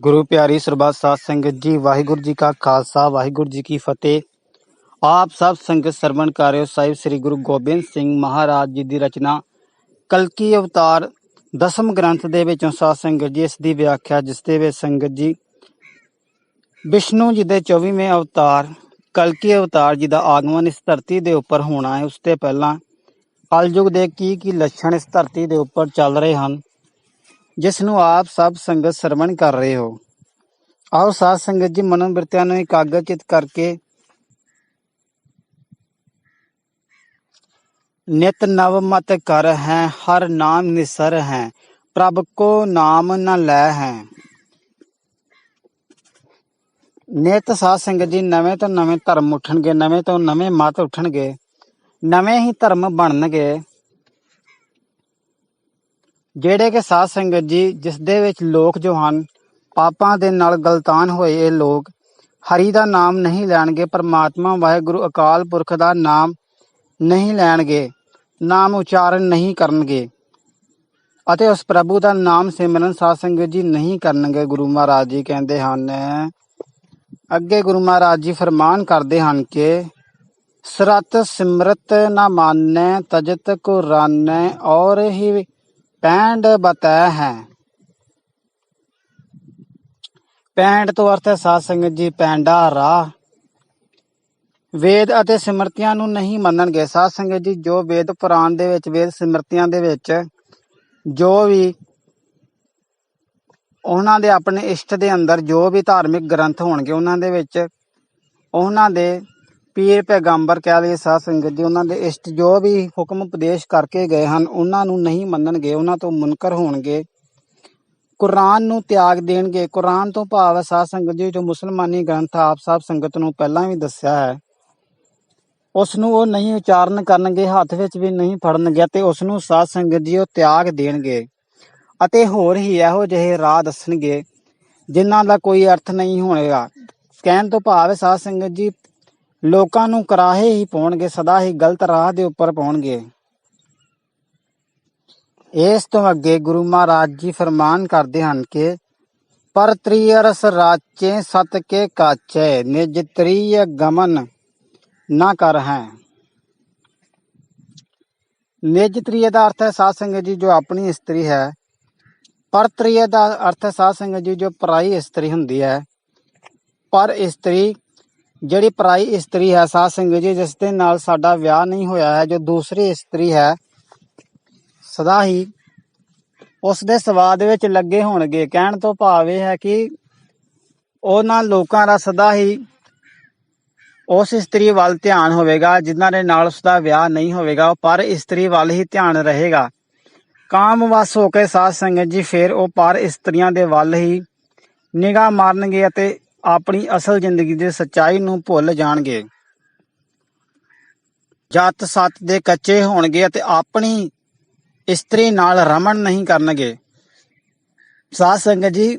ਗੁਰੂ ਪਿਆਰੀ ਸਰਬੱਤ ਸਾਧ ਸੰਗਤ ਜੀ, ਵਾਹਿਗੁਰੂ ਜੀ ਕਾ ਖਾਲਸਾ, ਵਾਹਿਗੁਰੂ ਜੀ ਕੀ ਫਤਿਹ। ਆਪ ਸਭ ਸੰਗਤ ਸਰਵਣ ਕਰ ਸਾਹਿਬ ਸ੍ਰੀ ਗੁਰੂ ਗੋਬਿੰਦ ਸਿੰਘ ਮਹਾਰਾਜ ਜੀ ਦੀ ਰਚਨਾ। ਕਲਕੀ ਅਵਤਾਰ ਦਸਮ ਗ੍ਰੰਥ ਦੇ ਵਿੱਚੋਂ ਸਾਧ ਸੰਗਤ ਜੀ ਇਸ ਦੀ ਵਿਆਖਿਆ, ਜਿਸ ਦੇ ਵਿੱਚ ਸੰਗਤ ਜੀ ਵਿਸ਼ਨੂੰ ਜੀ ਦੇ 24ਵੇਂ ਅਵਤਾਰ, ਕਲਕੀ ਅਵਤਾਰ ਜੀ ਦਾ ਆਗਮਨ ਇਸ ਧਰਤੀ ਦੇ ਉੱਪਰ ਹੋਣਾ ਹੈ। ਉਸ 'ਤੇ ਪਹਿਲਾਂ ਕਲਯੁਗ ਦੇ ਕੀ ਕੀ ਲੱਛਣ ਇਸ ਧਰਤੀ ਦੇ ਉੱਪਰ ਚੱਲ ਰਹੇ ਹਨ? ਜਿਸ ਨੂੰ ਆਪ ਸਭ ਸੰਗਤ ਸਰਵਣ ਕਰ ਰਹੇ ਹੋ ਆਓ ਸਾਧ ਸੰਗਤ ਜੀ ਮਨੋਂ ਬਿਰਤਿਆਂ ਨੂੰ ਇਕਾਗਰਚਿਤ ਕਰਕੇ ਨਿਤ ਨਵ ਮਤ ਕਰ ਹੈ ਹਰ ਨਾਮ ਨਿਸਰ ਹੈ ਪ੍ਰਭ ਕੋ ਨਾਮ ਨ ਲੈ ਹੈ ਨਿਤ ਸਾਧ ਸੰਗਤ ਜੀ ਨਵੇਂ ਤੋਂ ਨਵੇਂ ਧਰਮ ਉੱਠਣਗੇ ਨਵੇਂ ਤੋਂ ਨਵੇਂ ਮਤ ਉੱਠਣਗੇ ਨਵੇਂ ਹੀ ਧਰਮ ਬਣਨਗੇ ਜਿਹੜੇ ਕਿ ਸਾਧ ਸੰਗਤ ਜੀ, ਜਿਸ ਦੇ ਵਿੱਚ ਲੋਕ ਜੋ ਹਨ, ਪਾਪਾਂ ਦੇ ਨਾਲ ਗਲਤਾਨ ਹੋਏ ਇਹ ਲੋਕ, ਹਰੀ ਦਾ ਨਾਮ ਨਹੀਂ ਲੈਣਗੇ, ਪਰਮਾਤਮਾ ਵਾਹਿਗੁਰੂ ਅਕਾਲ ਪੁਰਖ ਦਾ ਨਾਮ ਨਹੀਂ ਲੈਣਗੇ, ਨਾਮ ਉਚਾਰਨ ਨਹੀਂ ਕਰਨਗੇ, ਅਤੇ ਉਸ ਪ੍ਰਭੂ ਦਾ ਨਾਮ ਸਿਮਰਨ ਸਾਧ ਸੰਗਤ ਜੀ ਨਹੀਂ ਕਰਨਗੇ, ਗੁਰੂ ਮਹਾਰਾਜ ਜੀ ਕਹਿੰਦੇ ਹਨ। ਅੱਗੇ ਗੁਰੂ ਮਹਾਰਾਜ ਜੀ ਫਰਮਾਨ ਕਰਦੇ ਹਨ ਕਿ, ਸਰਤ ਸਿਮਰਤ ਨਾ ਮਾਨੈ, ਤਜਤ ਕੋ ਰਾਨੈ, ਔਰ ਹੀ ਪੈਂਡ ਬਤੈ ਹੈ। ਪੈਂਡ ਤੋਂ ਅਰਥ ਹੈ, ਸਾਧ ਸੰਗਤ ਜੀ, ਪੈਂਡਾ ਰਾਹ। ਵੇਦ ਅਤੇ ਸਿਮਰਤੀਆਂ ਨੂੰ ਨਹੀਂ ਮੰਨਣਗੇ। ਸਾਧ ਸੰਗਤ ਜੀ, ਜੋ ਵੇਦ ਪੁਰਾਣ ਦੇ ਵਿੱਚ, ਵੇਦ ਸਿਮਰਤੀਆਂ ਦੇ ਵਿੱਚ, ਜੋ ਵੀ ਉਹਨਾਂ ਦੇ ਆਪਣੇ ਇਸ਼ਟ ਦੇ ਅੰਦਰ ਜੋ ਵੀ ਧਾਰਮਿਕ ਗ੍ਰੰਥ ਹੋਣਗੇ, ਉਹਨਾਂ ਦੇ ਵਿੱਚ, ਉਹਨਾਂ ਦੇ ਪੀਰ ਪੈਗੰਬਰ ਕਹਿ ਲਈਏ ਸਾਧ ਸੰਗਤ ਜੀ, ਉਹਨਾਂ ਦੇ ਇਸ਼ਟ ਜੋ ਵੀ ਹੁਕਮ ਉਪਦੇਸ਼ ਕਰਕੇ ਗਏ ਹਨ, ਉਹਨਾਂ ਨੂੰ ਨਹੀਂ ਮੰਨਣਗੇ, ਉਹਨਾਂ ਤੋਂ ਮੁਨਕਰ ਹੋਣਗੇ। ਕੁਰਾਨ ਨੂੰ ਤਿਆਗ ਦੇਣਗੇ। ਕੁਰਾਨ ਤੋਂ ਭਾਵ ਸਾਧ ਸੰਗਤ ਜੀ, ਜੋ ਮੁਸਲਮਾਨੀ ਗ੍ਰੰਥ ਆਪ ਸਭ ਸੰਗਤ ਨੂੰ ਪਹਿਲਾਂ ਵੀ ਦੱਸਿਆ ਹੈ, ਉਸ ਨੂੰ ਉਹ ਨਹੀਂ ਉਚਾਰਨ ਕਰਨਗੇ, ਹੱਥ ਵਿੱਚ ਵੀ ਨਹੀਂ ਫੜਨਗੇ ਤੇ ਉਸ ਨੂੰ ਸਾਧ ਸੰਗਤ ਜੀ ਉਹ ਤਿਆਗ ਦੇਣਗੇ ਅਤੇ ਹੋਰ ਹੀ ਇਹੋ ਜਿਹੇ ਰਾਹ ਦੱਸਣਗੇ, ਜਿਨ੍ਹਾਂ ਦਾ ਕੋਈ ਅਰਥ ਨਹੀਂ ਹੋਵੇਗਾ ਕਹਿਣ ਤੋਂ ਭਾਵ ਹੈ, ਸਾਧ ਸੰਗਤ ਜੀ ਲੋਕਾਂ ਨੂੰ ਕਰਾਹੇ ਹੀ ਪਾਉਣਗੇ, ਸਦਾ ਹੀ ਗਲਤ ਰਾਹ ਦੇ ਉੱਪਰ ਪਾਉਣਗੇ। ਇਸ ਤੋਂ ਅੱਗੇ ਗੁਰੂ ਮਹਾਰਾਜ ਜੀ ਫਰਮਾਨ ਕਰਦੇ ਹਨ ਕਿ, ਪਰ ਤ੍ਰਿਯ ਰਾਚੇ ਸਤ ਕੇ ਕਾਚੇ, ਨਿਜ ਤ੍ਰਿਯ ਗਮਨ ਨਾ ਕਰ ਹੈ। ਨਿਜ ਤ੍ਰਿਯ ਦਾ ਅਰਥ ਹੈ ਸਾਧ ਸੰਗਤ ਜੀ ਜੋ ਆਪਣੀ ਇਸਤਰੀ ਹੈ। ਪਰ ਤ੍ਰਿਯ ਦਾ ਅਰਥ ਹੈ ਸਾਧ ਸੰਗਤ ਜੀ ਜੋ ਪਰਾਈ ਇਸਤਰੀ ਹੁੰਦੀ ਹੈ। ਪਰ ਇਸਤਰੀ ਜਿਹੜੀ ਪਰਾਈ ਇਸਤਰੀ ਹੈ, ਸਾਧ ਸੰਗਤ ਜੀ, ਜਿਸ ਦੇ ਨਾਲ ਸਾਡਾ ਵਿਆਹ ਨਹੀਂ ਹੋਇਆ ਹੈ, ਜੋ ਦੂਸਰੀ ਇਸਤਰੀ ਹੈ, ਸਦਾ ਹੀ ਉਸ ਦੇ ਸਵਾਦ ਵਿੱਚ ਲੱਗੇ ਹੋਣਗੇ। ਕਹਿਣ ਤੋਂ ਭਾਵ ਇਹ ਹੈ ਕਿ ਉਹਨਾਂ ਲੋਕਾਂ ਦਾ ਸਦਾ ਹੀ ਉਸ ਇਸਤਰੀ ਵੱਲ ਧਿਆਨ ਹੋਵੇਗਾ, ਜਿਨ੍ਹਾਂ ਦੇ ਨਾਲ ਉਸ ਦਾ ਵਿਆਹ ਨਹੀਂ ਹੋਵੇਗਾ ਪਰ ਇਸਤਰੀ ਵੱਲ ਹੀ ਧਿਆਨ ਰਹੇਗਾ। ਕਾਮਵਸ ਹੋ ਕੇ ਸਾਧ ਸੰਗਤ ਜੀ, ਫਿਰ ਉਹ ਪਰ ਇਸਤਰੀਆਂ ਦੇ ਵੱਲ ਹੀ ਨਿਗਾਹ ਮਾਰਨਗੇ ਅਤੇ ਆਪਣੀ ਅਸਲ ਜ਼ਿੰਦਗੀ ਦੀ ਸੱਚਾਈ ਨੂੰ ਭੁੱਲ ਜਾਣਗੇ। ਜੱਤ ਸੱਤ ਦੇ ਕੱਚੇ ਹੋਣਗੇ ਅਤੇ ਆਪਣੀ ਇਸਤਰੀ ਨਾਲ ਰਮਣ ਨਹੀਂ ਕਰਨਗੇ। ਸਾਧ ਸੰਗਤ ਜੀ,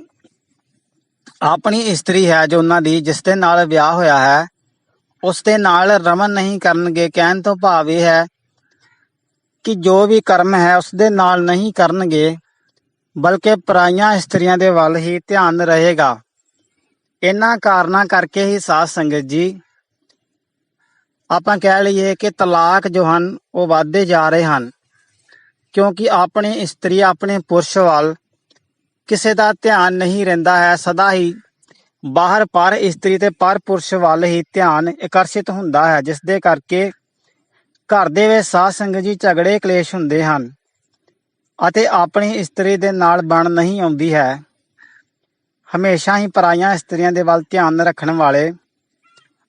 ਆਪਣੀ ਇਸਤਰੀ ਹੈ ਜੋ ਉਹਨਾਂ ਦੀ, ਜਿਸ ਦੇ ਨਾਲ ਵਿਆਹ ਹੋਇਆ ਹੈ, ਉਸ ਦੇ ਨਾਲ ਰਮਨ ਨਹੀਂ ਕਰਨਗੇ। ਕਹਿਣ ਤੋਂ ਭਾਵ ਇਹ ਹੈ ਕਿ ਜੋ ਵੀ ਕਰਮ ਹੈ, ਉਸ ਦੇ ਨਾਲ ਨਹੀਂ ਕਰਨਗੇ, ਬਲਕਿ ਪਰਾਈਆਂ ਇਸਤਰੀਆਂ ਦੇ ਵੱਲ ਹੀ ਧਿਆਨ ਰਹੇਗਾ। ਇਹਨਾਂ ਕਾਰਨਾਂ ਕਰਕੇ ਹੀ ਸਾਧ ਸੰਗਤ ਜੀ, ਆਪਾਂ ਕਹਿ ਲਈਏ ਕਿ ਤਲਾਕ ਜੋ ਹਨ, ਉਹ ਵਧਦੇ ਜਾ ਰਹੇ ਹਨ। ਕਿਉਂਕਿ ਆਪਣੀ ਇਸਤਰੀ, ਆਪਣੇ ਪੁਰਸ਼ ਵੱਲ ਕਿਸੇ ਦਾ ਧਿਆਨ ਨਹੀਂ ਰਹਿੰਦਾ ਹੈ, ਸਦਾ ਹੀ ਬਾਹਰ ਪਰ ਇਸਤਰੀ ਤੇ ਪਰ ਪੁਰਸ਼ ਵੱਲ ਹੀ ਧਿਆਨ ਆਕਰਸ਼ਿਤ ਹੁੰਦਾ ਹੈ ਜਿਸ ਦੇ ਕਰਕੇ ਘਰ ਦੇ ਵਿੱਚ ਸਾਧ ਸੰਗਤ ਜੀ ਝਗੜੇ ਕਲੇਸ਼ ਹੁੰਦੇ ਹਨ ਅਤੇ ਆਪਣੀ ਇਸਤਰੀ ਦੇ ਨਾਲ ਬਣ ਨਹੀਂ ਆਉਂਦੀ ਹੈ। ਹਮੇਸ਼ਾ ਹੀ ਪਰਾਈਆਂ ਇਸਤਰੀਆਂ ਦੇ ਵੱਲ ਧਿਆਨ ਰੱਖਣ ਵਾਲੇ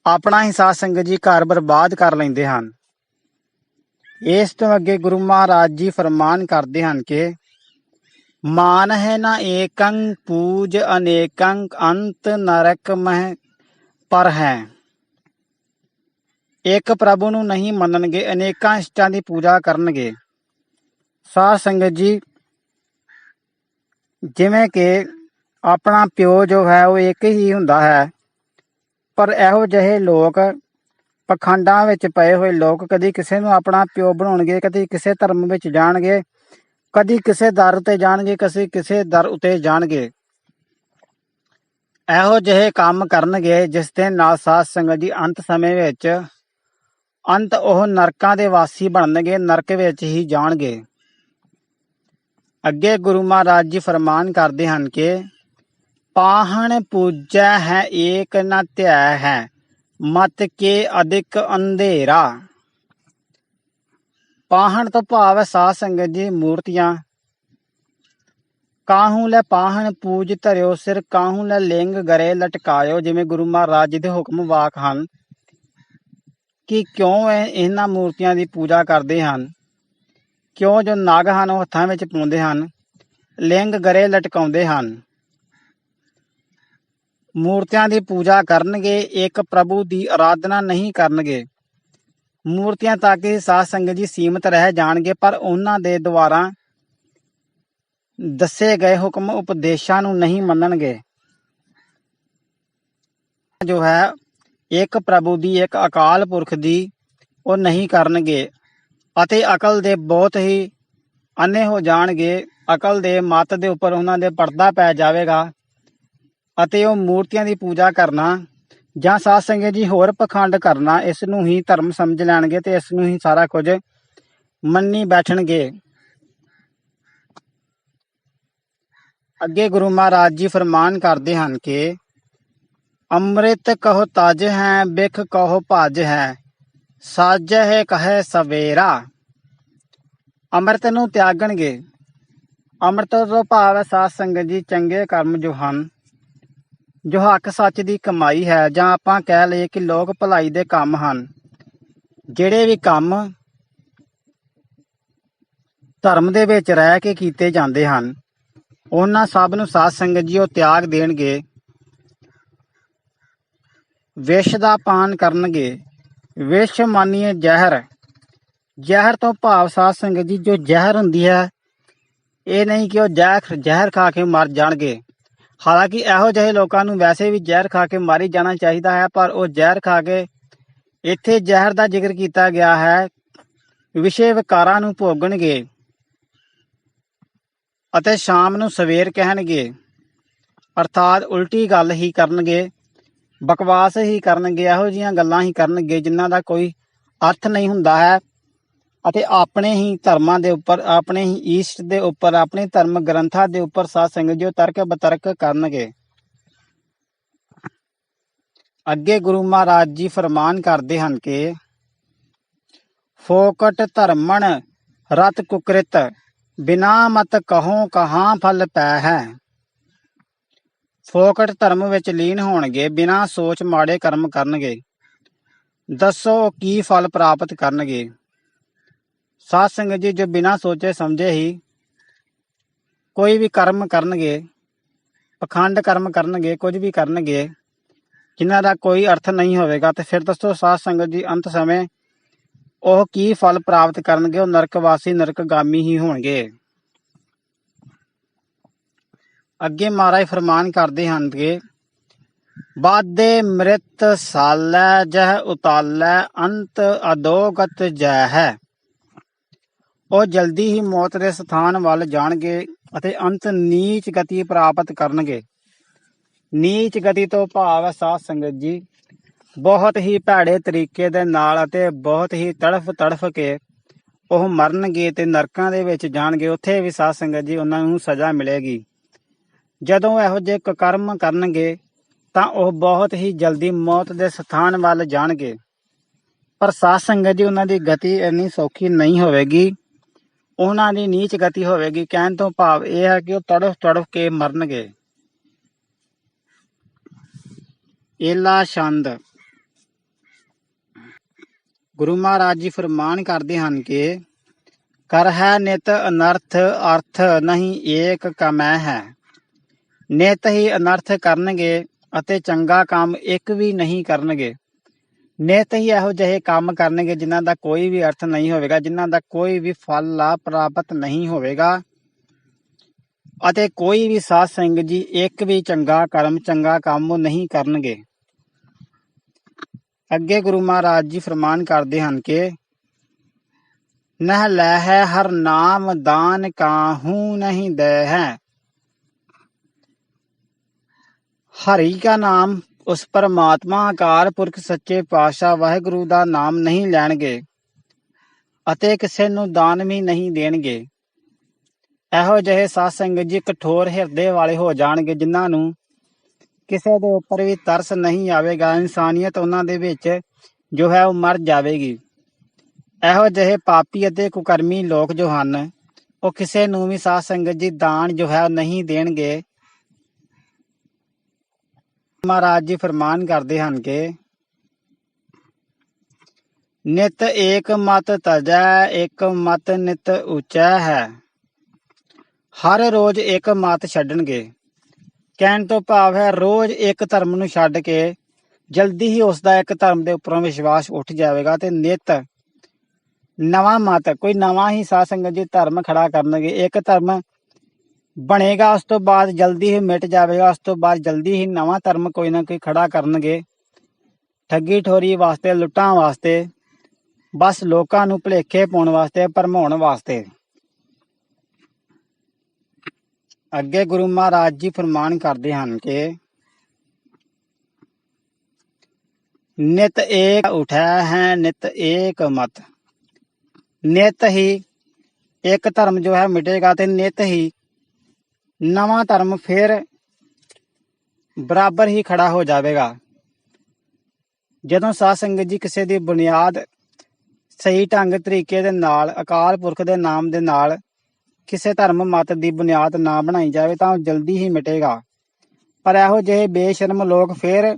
ਆਪਣਾ ਹੀ ਸਾਧ ਸੰਗਤ ਜੀ ਘਰ ਬਰਬਾਦ ਕਰ ਲੈਂਦੇ ਹਨ। ਇਸ ਤੋਂ ਅੱਗੇ ਗੁਰੂ ਮਹਾਰਾਜ ਜੀ ਫਰਮਾਨ ਕਰਦੇ ਹਨ ਕਿ ਮਾਨ ਹੈ ਨਾ ਏਕੰ, ਪੂਜ ਅਨੇਕੰ, ਅੰਤ ਨਰਕ ਮਹ ਪਰ ਹੈ। ਇੱਕ ਪ੍ਰਭੂ ਨੂੰ ਨਹੀਂ ਮੰਨਣਗੇ, ਅਨੇਕਾਂ ਇਸ਼ਟਾਂ ਦੀ ਪੂਜਾ ਕਰਨਗੇ। ਸਾਧ ਸੰਗਤ ਜੀ, ਜਿਵੇਂ ਕਿ ਆਪਣਾ ਪਿਓ ਜੋ ਹੈ ਉਹ ਇੱਕ ਹੀ ਹੁੰਦਾ ਹੈ। ਪਰ ਇਹੋ ਜਿਹੇ ਲੋਕ ਪਖੰਡਾਂ ਵਿੱਚ ਪਏ ਹੋਏ ਲੋਕ ਕਦੀ ਕਿਸੇ ਨੂੰ ਆਪਣਾ ਪਿਓ ਬਣਾਉਣਗੇ, ਕਦੀ ਕਿਸੇ ਧਰਮ ਵਿੱਚ ਜਾਣਗੇ, ਕਦੀ ਕਿਸੇ ਦਰ ਤੇ ਜਾਣਗੇ, ਕਦੀ ਕਿਸੇ ਦਰ ਉਤੇ ਜਾਣਗੇ। ਇਹੋ ਜਿਹੇ ਕੰਮ ਕਰਨਗੇ ਜਿਸ ਦੇ ਨਾਲ ਸਾਧ ਸੰਗਤ ਜੀ ਅੰਤ ਸਮੇਂ ਵਿੱਚ ਅੰਤ ਉਹ ਨਰਕਾਂ ਦੇ ਵਾਸੀ ਬਣਨਗੇ, ਨਰਕ ਵਿੱਚ ਹੀ ਜਾਣਗੇ। ਅੱਗੇ ਗੁਰੂ ਮਹਾਰਾਜ ਜੀ ਫਰਮਾਨ ਕਰਦੇ ਹਨ ਕਿ ਪਾਹਣ ਪੂਜੈ ਹੈ ਏਕ ਨ ਧਿਆ ਹੈ, ਮਤ ਕੇ ਅਧਿਕ ਅੰਧੇਰਾ। ਪਾਹਣ ਤੋਂ ਭਾਵ ਹੈ ਸਾਧ ਸੰਗਤ ਜੀ ਮੂਰਤੀਆਂ। ਕਾਹੂ ਲੈ ਪਾਹਣ ਪੂਜ ਧਰਿਓ ਸਿਰ, ਕਾਹੂ ਲੈ ਲਿੰਗ ਗਰੇ ਲਟਕਾਇਓ, ਜਿਵੇਂ ਗੁਰੂ ਮਹਾਰਾਜ ਜੀ ਦੇ ਹੁਕਮ ਵਾਕ ਹਨ। ਕਿ ਕਿਉਂ ਇਹਨਾਂ ਮੂਰਤੀਆਂ ਦੀ ਪੂਜਾ ਕਰਦੇ ਹਨ? ਕਿਉਂ ਜੋ ਨਗ ਹਨ ਉਹ ਹੱਥਾਂ ਵਿੱਚ ਪਾਉਂਦੇ ਹਨ? ਲਿੰਗ ਗਰੇ ਲਟਕਾਉਂਦੇ ਹਨ? ਮੂਰਤੀਆਂ ਦੀ ਪੂਜਾ ਕਰਨਗੇ, ਇੱਕ ਪ੍ਰਭੂ ਦੀ ਆਰਾਧਨਾ ਨਹੀਂ ਕਰਨਗੇ। ਮੂਰਤੀਆਂ ਤੱਕ ਹੀ ਸਾਧ ਸੰਗਤ ਜੀ ਸੀਮਤ ਰਹਿ ਜਾਣਗੇ, ਪਰ ਉਹਨਾਂ ਦੇ ਦੁਆਰਾ ਦੱਸੇ ਗਏ ਹੁਕਮ ਉਪਦੇਸ਼ਾਂ ਨੂੰ ਨਹੀਂ ਮੰਨਣਗੇ। ਜੋ ਹੈ, ਇੱਕ ਪ੍ਰਭੂ ਦੀ, ਇੱਕ ਅਕਾਲ ਪੁਰਖ ਦੀ, ਉਹ ਨਹੀਂ ਕਰਨਗੇ। ਅਤੇ ਅਕਲ ਦੇ ਬਹੁਤ ਹੀ ਅੰਨੇ ਹੋ ਜਾਣਗੇ। ਅਕਲ ਦੇ ਮਤ ਦੇ ਉੱਪਰ ਉਹਨਾਂ ਦੇ ਪਰਦਾ ਪੈ ਜਾਵੇਗਾ। ਅਤੇ ਉਹ ਮੂਰਤੀਆਂ ਦੀ ਪੂਜਾ ਕਰਨਾ ਜਾਂ ਸਾਧ ਸੰਗਤ ਜੀ ਹੋਰ ਪਖੰਡ ਕਰਨਾ, ਇਸ ਨੂੰ ਹੀ ਧਰਮ ਸਮਝ ਲੈਣਗੇ ਤੇ ਇਸ ਨੂੰ ਹੀ ਸਾਰਾ ਕੁਝ ਮੰਨੀ ਬੈਠਣਗੇ। ਅੱਗੇ ਗੁਰੂ ਮਹਾਰਾਜ ਜੀ ਫਰਮਾਨ ਕਰਦੇ ਹਨ ਕਿ, ਅੰਮ੍ਰਿਤ ਕਹੋ ਤਜ ਹੈ ਬਿਖ ਕਹੋ ਭਜ ਹੈ, ਸਾਜ ਹੈ ਕਹੇ ਸਵੇਰਾ। ਅੰਮ੍ਰਿਤ ਨੂੰ ਤਿਆਗਣਗੇ। ਅੰਮ੍ਰਿਤ ਤੋਂ ਭਾਵ ਹੈ ਸਾਧ ਸੰਗਤ ਜੀ ਚੰਗੇ ਕਰਮ ਜੋ ਹਨ ਜੋ ਹੱਕ ਸੱਚ ਦੀ ਕਮਾਈ ਹੈ, ਜਾਂ ਆਪਾਂ ਕਹਿ ਲਈਏ ਕਿ ਲੋਕ ਭਲਾਈ ਦੇ ਕੰਮ ਹਨ। ਜਿਹੜੇ ਵੀ ਕੰਮ ਧਰਮ ਦੇ ਵਿੱਚ ਰਹਿ ਕੇ ਕੀਤੇ ਜਾਂਦੇ ਹਨ, ਉਹਨਾਂ ਸਭ ਨੂੰ ਸਾਧ ਸੰਗਤ ਜੀ ਉਹ ਤਿਆਗ ਦੇਣਗੇ। ਵਿਸ਼ ਦਾ ਪਾਨ ਕਰਨਗੇ। ਵਿਸ਼ ਮਾਨੀਏ ਜ਼ਹਿਰ। ਜ਼ਹਿਰ ਤੋਂ ਭਾਵ ਸਾਧ ਸੰਗਤ ਜੀ ਜੋ ਜ਼ਹਿਰ ਹੁੰਦੀ ਹੈ, ਇਹ ਨਹੀਂ ਕਿ ਉਹ ਜ਼ਹਿਰ ਜ਼ਹਿਰ ਖਾ ਕੇ ਮਰ ਜਾਣਗੇ। ਹਾਲਾਂਕਿ ਇਹੋ ਜਿਹੇ ਲੋਕਾਂ ਨੂੰ ਵੈਸੇ ਵੀ ਜ਼ਹਿਰ ਖਾ ਕੇ ਮਾਰੀ ਜਾਣਾ ਚਾਹੀਦਾ ਹੈ, ਪਰ ਉਹ ਜ਼ਹਿਰ ਖਾ ਕੇ ਇੱਥੇ ਜ਼ਹਿਰ ਦਾ ਜ਼ਿਕਰ ਕੀਤਾ ਗਿਆ ਹੈ। ਵਿਸ਼ੇ ਵਿਕਾਰਾਂ ਨੂੰ ਭੋਗਣਗੇ ਅਤੇ ਸ਼ਾਮ ਨੂੰ ਸਵੇਰ ਕਹਿਣਗੇ। ਅਰਥਾਤ ਉਲਟੀ ਗੱਲ ਹੀ ਕਰਨਗੇ, ਬਕਵਾਸ ਹੀ ਕਰਨਗੇ, ਇਹੋ ਜੀਆਂ ਗੱਲਾਂ ਹੀ ਕਰਨਗੇ, ਜਿਨ੍ਹਾਂ ਦਾ ਕੋਈ ਅਰਥ ਨਹੀਂ ਹੁੰਦਾ ਹੈ। ਅਤੇ ਆਪਣੇ ਹੀ ਧਰਮਾਂ ਦੇ ਉੱਪਰ, ਆਪਣੇ ਹੀ ਈਸ਼ਟ ਦੇ ਉੱਪਰ, ਆਪਣੇ ਧਰਮ ਗ੍ਰੰਥਾਂ ਦੇ ਉੱਪਰ ਸਾਧ ਸੰਗਤ ਜੋ ਤਰਕ ਬਤਰਕ ਕਰਨਗੇ। ਅੱਗੇ ਗੁਰੂ ਮਹਾਰਾਜ ਜੀ ਫਰਮਾਨ ਕਰਦੇ ਹਨ ਕਿ, ਫੋਕਟ ਧਰਮਣ ਰਤ ਕੁਕ੍ਰਿਤ, ਬਿਨਾ ਮਤ ਕਹੋ ਕਹਾਂ ਫਲ ਪੈ ਹੈ। ਫੋਕਟ ਧਰਮ ਵਿੱਚ ਲੀਨ ਹੋਣਗੇ, ਬਿਨਾ ਸੋਚ ਮਾੜੇ ਕਰਮ ਕਰਨਗੇ। ਦੱਸੋ ਕੀ ਫਲ ਪ੍ਰਾਪਤ ਕਰਨਗੇ। ਸਾਧ ਸੰਗਤ ਜੀ ਜੋ ਬਿਨਾਂ ਸੋਚੇ ਸਮਝੇ ਹੀ ਕੋਈ ਵੀ ਕਰਮ ਕਰਨਗੇ, ਪਖੰਡ ਕਰਮ ਕਰਨਗੇ, ਕੁਝ ਵੀ ਕਰਨਗੇ, ਜਿਨ੍ਹਾਂ ਦਾ ਕੋਈ ਅਰਥ ਨਹੀਂ ਹੋਵੇਗਾ, ਤੇ ਫਿਰ ਦੱਸੋ ਸਾਧ ਸੰਗਤ ਜੀ ਅੰਤ ਸਮੇਂ ਉਹ ਕੀ ਫਲ ਪ੍ਰਾਪਤ ਕਰਨਗੇ, ਉਹ ਨਰਕਵਾਸੀ ਨਰਕਗਾਮੀ ਹੀ ਹੋਣਗੇ। ਅੱਗੇ ਮਹਾਰਾਜ ਫਰਮਾਨ ਕਰਦੇ ਹਨ ਕਿ ਬਾਦੇ ਮ੍ਰਿਤ ਸਾਲੈ, ਜਹ ਉਤਾਲੈ, ਅੰਤ ਅਦੋਗਤ ਜੈ ਹੈ। ਉਹ ਜਲਦੀ ਹੀ ਮੌਤ ਦੇ ਸਥਾਨ ਵੱਲ ਜਾਣਗੇ ਅਤੇ ਅੰਤ ਨੀਚ ਗਤੀ ਪ੍ਰਾਪਤ ਕਰਨਗੇ। ਨੀਚ ਗਤੀ ਤੋਂ ਭਾਵ ਹੈ ਸਾਧ ਸੰਗਤ ਜੀ, ਬਹੁਤ ਹੀ ਭੈੜੇ ਤਰੀਕੇ ਦੇ ਨਾਲ ਅਤੇ ਬਹੁਤ ਹੀ ਤੜਫ ਤੜਫ ਕੇ ਉਹ ਮਰਨਗੇ ਤੇ ਨਰਕਾਂ ਦੇ ਵਿੱਚ ਜਾਣਗੇ, ਉੱਥੇ ਵੀ ਸਾਧ ਸੰਗਤ ਜੀ ਉਹਨਾਂ ਨੂੰ ਸਜ਼ਾ ਮਿਲੇਗੀ। ਜਦੋਂ ਇਹੋ ਜਿਹੇ ਕਰਮ ਕਰਨਗੇ, ਤਾਂ ਉਹ ਬਹੁਤ ਹੀ ਜਲਦੀ ਮੌਤ ਦੇ ਸਥਾਨ ਵੱਲ ਜਾਣਗੇ। ਪਰ ਸਾਧ ਸੰਗਤ ਜੀ, ਉਹਨਾਂ ਦੀ ਗਤੀ ਇੰਨੀ ਸੌਖੀ ਨਹੀਂ ਹੋਵੇਗੀ। ਉਹਨਾਂ ਦੀ ਨੀਚ ਗਤੀ ਹੋਵੇਗੀ। ਕਹਿਣ ਤੋਂ ਭਾਵ ਇਹ ਹੈ ਕਿ ਉਹ ਤੜਫ ਤੜਫ ਕੇ ਮਰਨਗੇ। ਏਲਾ ਛੰਦ। ਗੁਰੂ ਮਹਾਰਾਜ ਜੀ ਫਰਮਾਨ ਕਰਦੇ ਹਨ ਕਿ ਕਰ ਹੈ ਨਿਤ ਅਨਰਥ, ਅਰਥ ਨਹੀਂ, ਏਕ ਕਮੈ ਹੈ। ਨਿਤ ਹੀ ਅਨਰਥ ਕਰਨਗੇ ਅਤੇ ਚੰਗਾ ਕੰਮ ਇੱਕ ਵੀ ਨਹੀਂ ਕਰਨਗੇ। ਨਿਤ ਹੀ ਇਹੋ ਜਿਹੇ ਕੰਮ ਕਰਨਗੇ ਜਿਨ੍ਹਾਂ ਦਾ ਕੋਈ ਵੀ ਅਰਥ ਨਹੀਂ ਹੋਵੇਗਾ, ਜਿਨ੍ਹਾਂ ਦਾ ਕੋਈ ਵੀ ਫਲ ਲਾਭ ਪ੍ਰਾਪਤ ਨਹੀਂ ਹੋਵੇਗਾ। ਅਤੇ ਕੋਈ ਵੀ ਸਾਧ ਸੰਗਤ ਜੀ ਇੱਕ ਵੀ ਚੰਗਾ ਕਰਮ, ਚੰਗਾ ਕੰਮ ਨਹੀਂ ਕਰਨਗੇ। ਅੱਗੇ ਗੁਰੂ ਮਹਾਰਾਜ ਜੀ ਫਰਮਾਨ ਕਰਦੇ ਹਨ ਕਿ, ਨਹ ਲੈ ਹੈ ਹਰ ਨਾਮ ਦਾਨ ਕਾਹੂ ਨਹੀਂ ਦੇ ਹੈ ਹਰੀ ਕਾ ਨਾਮ ਉਸ ਪਰਮਾਤਮਾ ਅਕਾਲ ਪੁਰਖ ਸੱਚੇ ਪਾਤਸ਼ਾਹ ਵਾਹਿਗੁਰੂ ਦਾ ਨਾਮ ਨਹੀਂ ਲੈਣਗੇ ਅਤੇ ਕਿਸੇ ਨੂੰ ਦਾਨ ਵੀ ਨਹੀਂ ਦੇਣਗੇ। ਇਹੋ ਜਿਹੇ ਸਾਧ ਸੰਗਤ ਜੀ ਕਠੋਰ ਹਿਰਦੇ ਵਾਲੇ ਹੋ ਜਾਣਗੇ, ਜਿਨ੍ਹਾਂ ਨੂੰ ਕਿਸੇ ਦੇ ਉੱਪਰ ਵੀ ਤਰਸ ਨਹੀਂ ਆਵੇਗਾ। ਇਨਸਾਨੀਅਤ ਉਹਨਾਂ ਦੇ ਵਿੱਚ ਜੋ ਹੈ ਉਹ ਮਰ ਜਾਵੇਗੀ। ਇਹੋ ਜਿਹੇ ਪਾਪੀ ਅਤੇ ਕੁਕਰਮੀ ਲੋਕ ਜੋ ਹਨ, ਉਹ ਕਿਸੇ ਨੂੰ ਵੀ ਸਾਧ ਸੰਗਤ ਜੀ ਦਾਨ ਜੋ ਹੈ ਨਹੀਂ ਦੇਣਗੇ। ਮਹਾਰਾਜ ਜੀ ਫਰਮਾਨ ਕਰਦੇ ਹਨ ਕਿ ਨਿਤ ਏਕ ਮਤ ਤਜੈ ਇੱਕ ਮਤ ਨਿਤ ਉਚੈ ਹੈ। ਹਰ ਰੋਜ਼ ਇੱਕ ਮਤ ਛੱਡਣਗੇ। ਕਹਿਣ ਤੋਂ ਭਾਵ ਹੈ, ਰੋਜ਼ ਇੱਕ ਧਰਮ ਨੂੰ ਛੱਡ ਕੇ ਜਲਦੀ ਹੀ ਉਸ ਦਾ ਇੱਕ ਧਰਮ ਦੇ ਉੱਪਰੋਂ ਵਿਸ਼ਵਾਸ ਉੱਠ ਜਾਵੇਗਾ ਤੇ ਨਿਤ ਨਵਾਂ ਮਤ, ਕੋਈ ਨਵਾਂ ਹੀ ਸਾਧ ਸੰਗਤ ਜੀ ਧਰਮ ਖੜਾ ਕਰਨਗੇ। ਇੱਕ ਧਰਮ ਬਣੇਗਾ, ਉਸ ਤੋਂ ਬਾਅਦ ਜਲਦੀ ਹੀ ਮਿਟ ਜਾਵੇਗਾ, ਉਸ ਤੋਂ ਬਾਅਦ ਜਲਦੀ ਹੀ ਨਵਾਂ ਧਰਮ ਕੋਈ ਨਾ ਕੋਈ ਖੜਾ ਕਰਨਗੇ। ਠੱਗੀ ਠੋਰੀ ਵਾਸਤੇ, ਲੁੱਟਾਂ ਵਾਸਤੇ, ਬਸ ਲੋਕਾਂ ਨੂੰ ਭੁਲੇਖੇ ਪਾਉਣ ਵਾਸਤੇ, ਭਰਮਾਉਣ ਵਾਸਤੇ। ਅੱਗੇ ਗੁਰੂ ਮਹਾਰਾਜ ਜੀ ਫਰਮਾਨ ਕਰਦੇ ਹਨ ਕਿ, ਨਿਤ ਏਕ ਉਠੈ ਹੈ, ਨਿਤ ਏਕ ਮਤ। ਨਿਤ ਹੀ ਇੱਕ ਧਰਮ ਜੋ ਹੈ ਮਿਟੇਗਾ ਤੇ ਨਿਤ ਹੀ ਨਵਾਂ ਧਰਮ ਫਿਰ ਬਰਾਬਰ ਹੀ ਖੜਾ ਹੋ ਜਾਵੇਗਾ। ਜਦੋਂ ਸਾਧ ਸੰਗਤ ਜੀ ਕਿਸੇ ਦੀ ਬੁਨਿਆਦ ਸਹੀ ਢੰਗ ਤਰੀਕੇ ਦੇ ਨਾਲ, ਅਕਾਲ ਪੁਰਖ ਦੇ ਨਾਮ ਦੇ ਨਾਲ ਕਿਸੇ ਧਰਮ ਮਤ ਦੀ ਬੁਨਿਆਦ ਨਾ ਬਣਾਈ ਜਾਵੇ ਤਾਂ ਉਹ ਜਲਦੀ ਹੀ ਮਿਟੇਗਾ। ਪਰ ਇਹੋ ਜਿਹੇ ਬੇਸ਼ਰਮ ਲੋਕ ਫਿਰ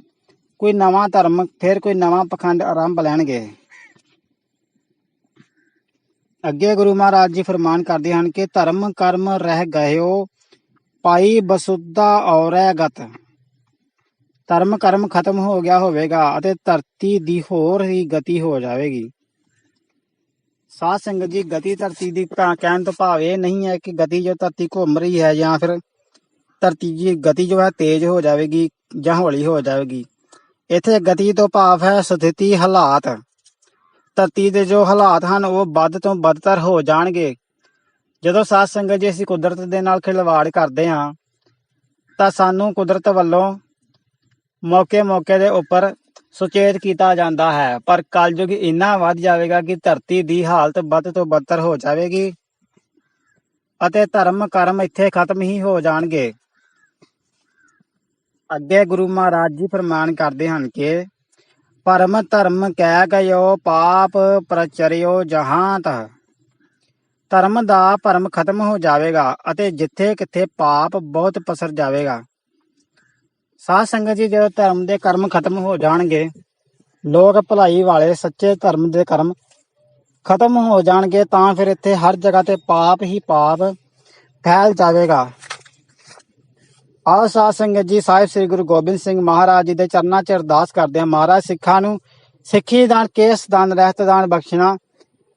ਕੋਈ ਨਵਾਂ ਧਰਮ, ਫਿਰ ਕੋਈ ਨਵਾਂ ਪਖੰਡ ਆਰੰਭ ਲੈਣਗੇ। ਅੱਗੇ ਗੁਰੂ ਮਹਾਰਾਜ ਜੀ ਫਰਮਾਨ ਕਰਦੇ ਹਨ ਕਿ ਧਰਮ ਕਰਮ ਰਹਿ ਗਇਓ ਪਾਈ ਬਸੁੱਧਾ ਔਰੈ ਗਤ। ਧਰਮ ਕਰਮ ਖਤਮ ਹੋ ਗਿਆ ਹੋਵੇਗਾ ਅਤੇ ਧਰਤੀ ਦੀ ਹੋਰ ਹੀ ਗਤੀ ਹੋ ਜਾਵੇਗੀ। ਸਾਧ ਸੰਗਤ ਜੀ, ਗਤੀ ਧਰਤੀ ਦੀ ਕਹਿਣ ਤੋਂ ਭਾਵ ਇਹ ਨਹੀਂ ਹੈ ਕਿ ਗਤੀ ਜੋ ਧਰਤੀ ਘੁੰਮ ਰਹੀ ਹੈ ਜਾਂ ਫਿਰ ਧਰਤੀ ਦੀ ਗਤੀ ਜੋ ਹੈ ਤੇਜ਼ ਹੋ ਜਾਵੇਗੀ ਜਾਂ ਹੌਲੀ ਹੋ ਜਾਵੇਗੀ। ਇੱਥੇ ਗਤੀ ਤੋਂ ਭਾਵ ਹੈ ਸਥਿਤੀ ਹਾਲਾਤ। ਧਰਤੀ ਦੇ ਜੋ ਹਾਲਾਤ ਹਨ, ਉਹ ਵੱਧ ਤੋਂ ਵੱਧਤਰ ਹੋ ਜਾਣਗੇ। ਜਦੋਂ ਸਾਧ ਸੰਗਤ ਜੀ ਅਸੀਂ ਕੁਦਰਤ ਦੇ ਨਾਲ ਖਿਲਵਾੜ ਕਰਦੇ ਹਾਂ, ਤਾਂ ਸਾਨੂੰ ਕੁਦਰਤ ਵੱਲੋਂ ਮੌਕੇ-ਮੌਕੇ ਦੇ ਉੱਪਰ ਸੁਚੇਤ ਕੀਤਾ ਜਾਂਦਾ ਹੈ। ਪਰ ਕਲਯੁਗ ਇੰਨਾ ਵੱਧ ਜਾਵੇਗਾ ਕਿ ਧਰਤੀ ਦੀ ਹਾਲਤ ਵੱਧ ਤੋਂ ਬੱਤਰ ਹੋ ਜਾਵੇਗੀ ਅਤੇ ਧਰਮ ਕਰਮ ਇੱਥੇ ਖਤਮ ਹੀ ਹੋ ਜਾਣਗੇ। ਅੱਗੇ ਗੁਰੂ ਮਹਾਰਾਜ ਜੀ ਫਰਮਾਨ ਕਰਦੇ ਹਨ ਕਿ ਪਰਮ ਧਰਮ ਕਹਿ ਗਇਓ, ਪਾਪ ਪ੍ਰਚਰਿਓ ਜਹਾਂ ਤਹ ਧਰਮ ਦਾ ਭਰਮ ਖਤਮ ਹੋ ਜਾਵੇਗਾ ਅਤੇ ਜਿੱਥੇ ਕਿੱਥੇ ਪਾਪ ਬਹੁਤ ਪਸਰ ਜਾਵੇਗਾ। ਸਾਧ ਸੰਗਤ ਜੀ, ਜਦੋਂ ਧਰਮ ਦੇ ਕਰਮ ਖਤਮ ਹੋ ਜਾਣਗੇ, ਲੋਕ ਭਲਾਈ ਵਾਲੇ ਸੱਚੇ ਧਰਮ ਦੇ ਕਰਮ ਖਤਮ ਹੋ ਜਾਣਗੇ, ਤਾਂ ਫਿਰ ਇੱਥੇ ਹਰ ਜਗ੍ਹਾ ਤੇ ਪਾਪ ਹੀ ਪਾਪ ਫੈਲ ਜਾਵੇਗਾ। ਆਓ ਸਾਧ ਸੰਗਤ ਜੀ, ਸਾਹਿਬ ਸ੍ਰੀ ਗੁਰੂ ਗੋਬਿੰਦ ਸਿੰਘ ਮਹਾਰਾਜ ਜੀ ਦੇ ਚਰਨਾਂ 'ਚ ਅਰਦਾਸ ਕਰਦੇ ਹਾਂ। ਮਹਾਰਾਜ, ਸਿੱਖਾਂ ਨੂੰ ਸਿੱਖੀ ਦਾਨ, ਕੇਸ ਦਾਨ, ਰਹਿਤ ਦਾਨ ਬਖਸ਼ਣਾ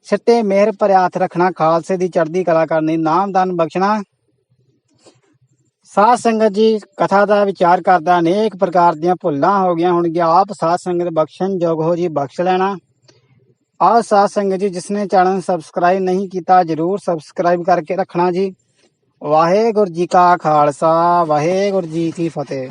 ਸਿੱਟੇ ਮਿਹਰ ਭਰਿਆ ਹੱਥ ਰੱਖਣਾ, ਖਾਲਸੇ ਦੀ ਚੜ੍ਹਦੀ ਕਲਾ ਕਰਨੀ, ਨਾਮ ਬਖਸ਼ਣਾ। ਸਾਧ ਸੰਗਤ ਜੀ ਕਥਾ ਦਾ ਵਿਚਾਰ ਕਰਦਾ, ਅਨੇਕ ਪ੍ਰਕਾਰ ਦੀਆਂ ਭੁੱਲਾਂ ਹੋ ਗਈਆਂ ਹੋਣਗੀਆਂ। ਆਪ ਸਾਧ ਸੰਗਤ ਬਖਸ਼ਣ ਯੋਗ ਹੋ ਜੀ ਬਖਸ਼ ਲੈਣਾ। ਆਹ ਸਾਧ ਸੰਗਤ ਜੀ ਜਿਸਨੇ ਚੈਨਲ ਸਬਸਕ੍ਰਾਈਬ ਨਹੀਂ ਕੀਤਾ, ਜਰੂਰ ਸਬਸਕ੍ਰਾਈਬ ਕਰਕੇ ਰੱਖਣਾ ਜੀ। ਵਾਹਿਗੁਰੂ ਜੀ ਕਾ ਖਾਲਸਾ, ਵਾਹਿਗੁਰੂ ਜੀ ਕੀ ਫਤਿਹ।